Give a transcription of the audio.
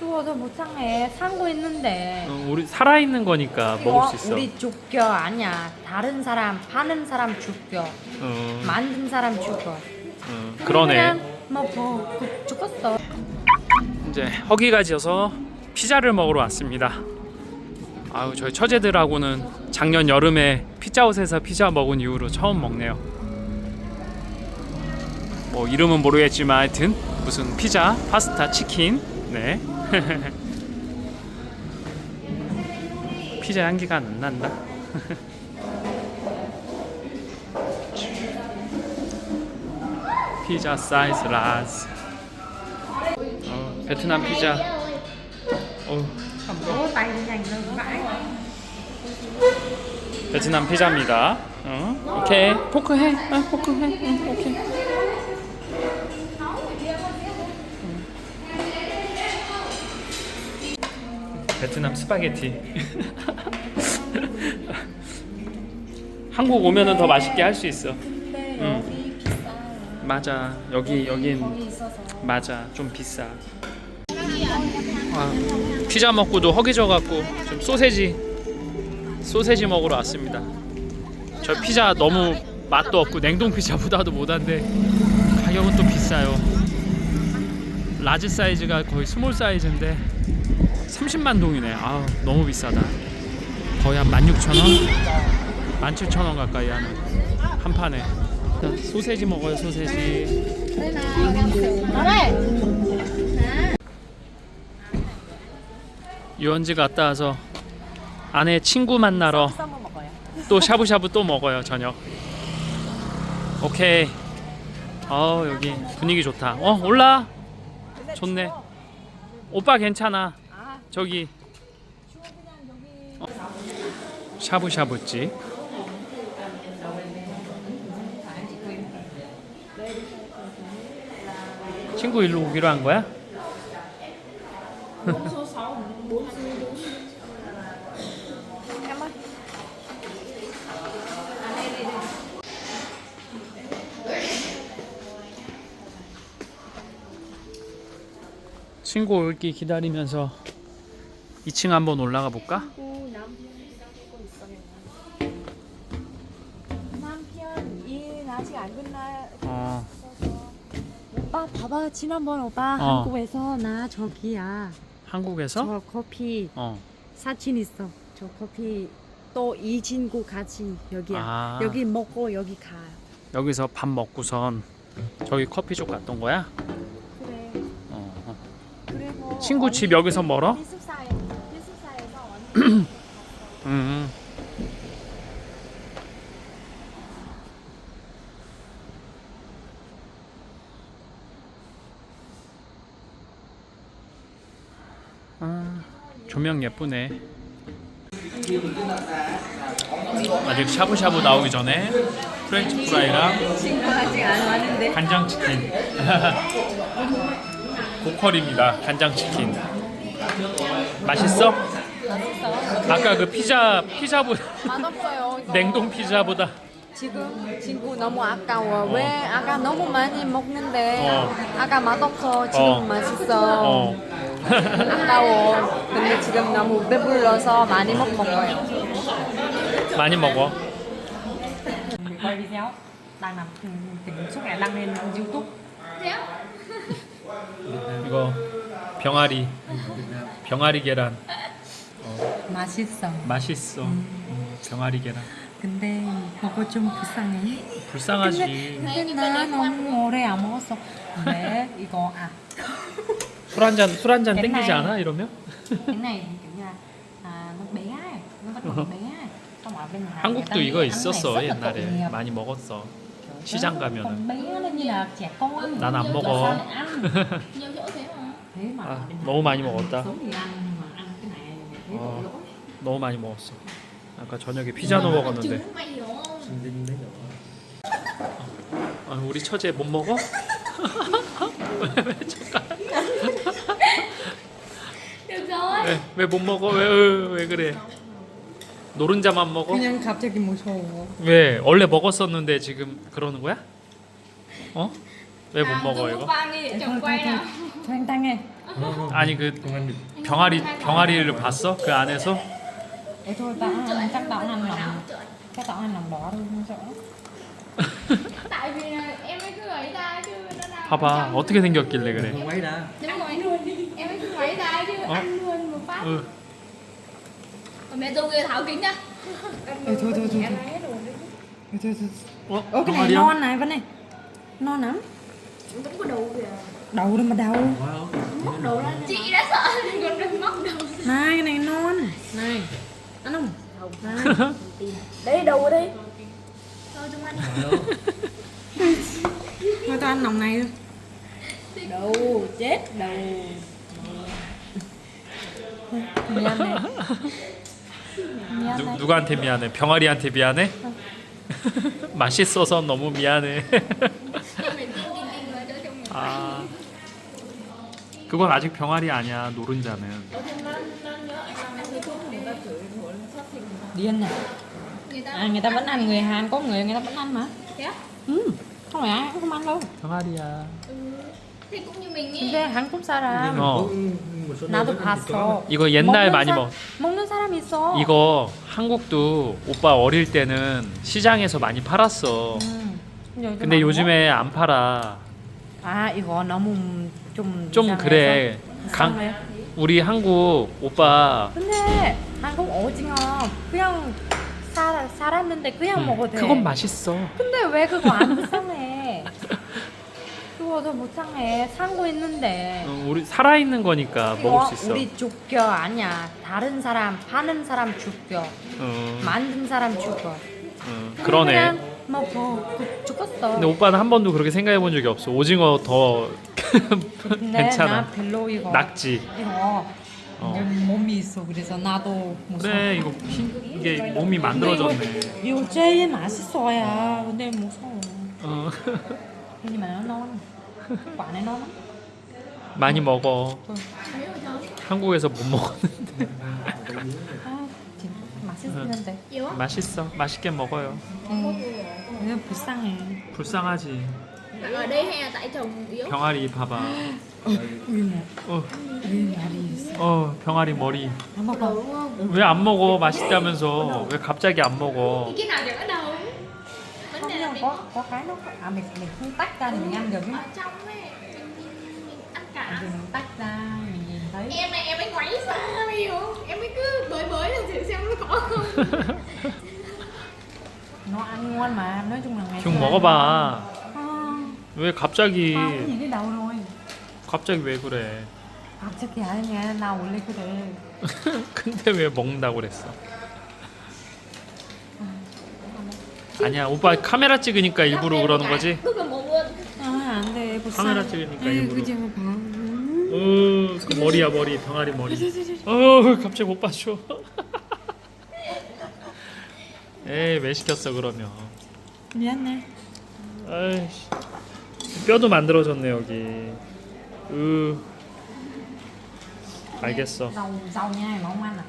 추워서 못 상해. 산거 있는데. 어, 우리 살아있는 거니까 먹을 수 있어. 우리 죽겨 아니야. 다른 사람 파는 사람 죽겨. 어, 만든 사람 죽어. 어, 그러네. 그냥 뭐 뭐, 그, 죽었어. 이제 허기가 지어서 피자를 먹으러 왔습니다. 아유 저희 처제들하고는 작년 여름에 피자헛에서 피자 먹은 이후로 처음 먹네요. 뭐 이름은 모르겠지만 하여튼 무슨 피자, 파스타, 치킨, 네. 피자 향기가 안 난다. 피자 사이즈 라스. 어, 베트남 피자. 어. 베트남 피자입니다. 어, 오케이. 포크 해. 아, 포크 해. 응, 오케이. 베트남 스파게티. 한국 오면은 더 맛있게 할 수 있어. 근데 응. 여기 비싸. 맞아. 여기 여긴 거기 있어서. 맞아. 좀 비싸. 아, 피자 먹고도 허기져 갖고 좀 소세지 소세지 먹으러 왔습니다. 저 피자 너무 맛도 없고 냉동 피자보다도 못한데 가격은 또 비싸요. 라지 사이즈가 거의 스몰 사이즈인데 30만 동이네. 아 너무 비싸다. 거의 한 16,000원, 17,000원 가까이 하는 한 판에. 자, 소세지 먹어요 소세지. 유원지 갔다 와서 아내 친구 만나러. 또 샤브샤브 또 먹어요 저녁. 오케이. 어 여기 분위기 좋다. 어 올라. 좋네. 오빠 괜찮아. 아, 저기. 어. 샤브샤브집. 친구 일로 오기로 한 거야? 친구 올기 기다리면서 2층 한번 올라가 볼까? 남편 일 아직 안 끝나. 어. 오빠 봐봐 지난번 오빠 어. 한국에서 나 저기야 한국에서? 저 커피 어. 사진 있어 저 커피 또 이 친구 같이 여기야 아. 여기 먹고 여기 가 여기서 밥 먹고선 저기 커피숍 갔던 거야? 그래 어. 어. 그리고 친구 집 여기서 멀어? 기숙 음. 아, 조명 예쁘네. 아직 샤브샤브 나오기 전에 프렌치 프라이랑 간장 치킨. 고퀄입니다. 간장 치킨. 맛있어? 아까 그 피자 피자보다 맛없어요. 이거. 냉동 피자보다. 지금 친구 너무 아까워. 왜 아까 너무 많이 먹는데 어. 아까 맛없어. 지금 어. 맛있어. 어. 아까워. 근데 지금 너무 배불러서 많이 못 먹어요. 많이 먹어. quay video đang làm tỉnh suốt ngày đăng lên youtube 이거 병아리. 병아리 계란 맛있어 맛있어. 음, 병아리 계란 근데 그거 좀 불쌍해 불쌍하지. 근데 나 너무 오래 안 먹었어 근데 이거 아 술 한 잔 술 한 잔 cái 땡기지 này- 않아 이러면? cái này kiểu như là à, nó bé ấy, nó vẫn còn bé ấy. xong ở bên Hàn người ta 한국도 nghĩ 이거 ăn này 있었어 rất là tội 옛날에 nghiệp. 많이 먹었어. Kiểu 시장 nó 가면은. còn bé nó như là trẻ con 난안 Sao 먹어. lại ăn nhiều chỗ thế mà thế mà 아, 너무 많이 먹었다. sống thì ăn nhưng mà ăn cái lỗi 너무 많이 먹었어. 아까 저녁에 피자도 먹었는데. 아, 우리 처제 못 먹어? 왜 잠깐? 왜못 먹어? 왜, 왜, 왜 그래? 노른자만 먹어? 그냥 갑자기 무서워 왜 원래 먹었었는데 지금 그러는 거야? 어? 왜 못 먹어 이거? ơi 아니 그 병아리 병아리를 봤어? 그 안에서? Ủa thôi tao ăn chắc tao ăn lòng chắc tao ăn lòng đỏ thôi không sợ tại vì là em mới cứ ấy ra chứ nó đang ở 봐봐 trong- 어떻게 생겼길래 그래? quấy ra đúng rồi em mới cứ ấy ra chứ Ờ. ăn luôn một phát 어, Còn mẹ tôi kia thảo kính nha Ê, thôi thôi thôi Em thôi. lấy đồ đi. Ê, thôi thôi 어? Ơ cái này 병아리야? non này Vân này Non lắm vẫn có đầu kìa Đầu đâu mà đầu wow móc đầu ra chị đã sợ còn đừng móc đầu Này cái này non Này Ăn không? Này đây đầu đây thôi chúng ăn Thôi tao ăn lòng này thôi Đầu chết đầu 미안해 미안해 누, 누구한테 미안해? 병아리한테 미안해? 맛있어서 너무 미안해. 아 그건 아직 병아리 아니야 노른자는. Điên này à, Người ta vẫn ăn người Hàn có người người ta vẫn ăn mà ừ. Không phải ai cũng không ăn đâu 병아리야. thì cũng như mình 근데 ấy 한국 사람 어 나도 봤어. 이거 옛날 먹는 많이 사- 먹. 먹는 사람 있어 이거 한국도 오빠 어릴 때는 시장에서 많이 팔았어. 음. 근데 안 요즘에 안 팔아. 아 이거 너무 좀 좀 이상해서? 그래. 강 이상해? 우리 한국 오빠 근데 한국 오징어 그냥 사, 살았는데 그냥 음, 먹어도 돼 그건 맛있어. 근데 왜 그거 안 불쌍해 그거 더 불쌍해 산거 있는데 어, 우리 살아 있는 거니까 먹을 수 있어. 우리 죽겨 아니야 다른 사람 파는 사람 죽겨 어, 만든 사람 죽어 어, 그러네. 그냥 그, 죽었어 근데 오빠는 한 번도 그렇게 생각해 본 적이 없어. 오징어 더 근데 괜찮아. 나 별로 이거 낙지. 이거 어. 이제 몸이 있어 그래서 나도 무서워 그래 이거 흰, 이게 몸이 만들어졌네. 이거 제일 맛있어야 근데 무서워 어. nó non quả này non lắm 많이 먹어. ừ. 한국에서 못 먹었는데 아, 맛있는데 yêu á 맛있어. 맛있게 먹어요. 응. 이거 불쌍해 불쌍하지. ở đây hay là tại chồng yếu 병아리 봐봐. 우리 뭐 어, 우리 말이 있어 어 병아리 머리. 안 먹어 đúng không 왜 안 먹어? 맛있다면서 왜 갑자기 안 먹어? thì cái nào chẳng có đầu vấn không đề là nhưng mình có có cái nó à mình mình không tách ra thì mình ăn được chứ ở trong ấy mình, mình, mình ăn à, cả thì mình tách ra mình nhìn thấy em này em mới quấy xa mày hiểu không? Ngon mà nói chung là ngày 형 xưa 먹어봐. ăn 왜 갑자기 thấy đầu rồi 갑자기 왜 그래? 갑자기 아니야 나 원래 그래 근데 왜 먹는다고 그랬어? 아니야 오빠 카메라 찍으니까 일부러 그러는 거지? một luôn 아 안 돼 불쌍해 카메라 찍으니까 에이, 일부러. 그지 봐 음. 어, 그 머리야 머리 병아리 머리. 어, 갑자기 못 봐줘. 에이 왜 시켰어 그러면? 미안해 아이씨 뼈도 만들어졌네 여기. 으 알겠어. rau rau ăn à